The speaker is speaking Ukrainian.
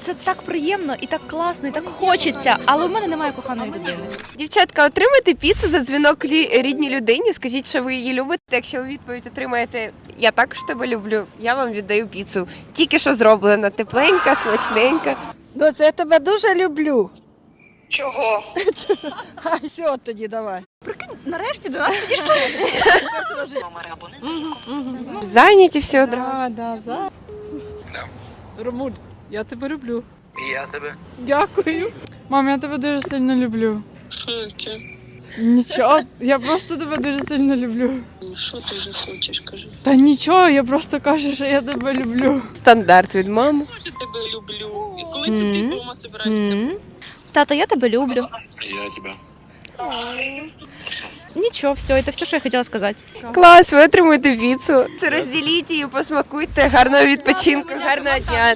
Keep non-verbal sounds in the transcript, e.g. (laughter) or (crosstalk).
Це так приємно і так класно, і так хочеться, але в мене немає коханої людини. Дівчатка, отримайте піцу за дзвінок лі- рідній людині. Скажіть, що ви її любите. Якщо ви відповідь отримаєте Я також тебе люблю, я вам віддаю піцу. Тільки що зроблена, тепленька, смачненька. Доця, я тебе дуже люблю. Чого? (laughs) А все тоді давай. Прикинь, Нарешті до нас підійшли. Зайняті всі одразу. Ромуль, я тебе люблю. І я тебе. Дякую. Мам, я тебе дуже сильно люблю. Що яке? Нічого, я просто тебе дуже сильно люблю. Що ти вже хочеш, кажи? Та нічого, я просто кажу, що я тебе люблю. Стандарт від мами. Я тебе люблю. І коли це ти вдома збираєшся? Тато, я тебе люблю. Я тебе. Нічого, все, це все, що я хотіла сказати. Клас, ви отримуєте піцу. Це розділіть її, посмакуйте. Гарного відпочинку, гарного дня.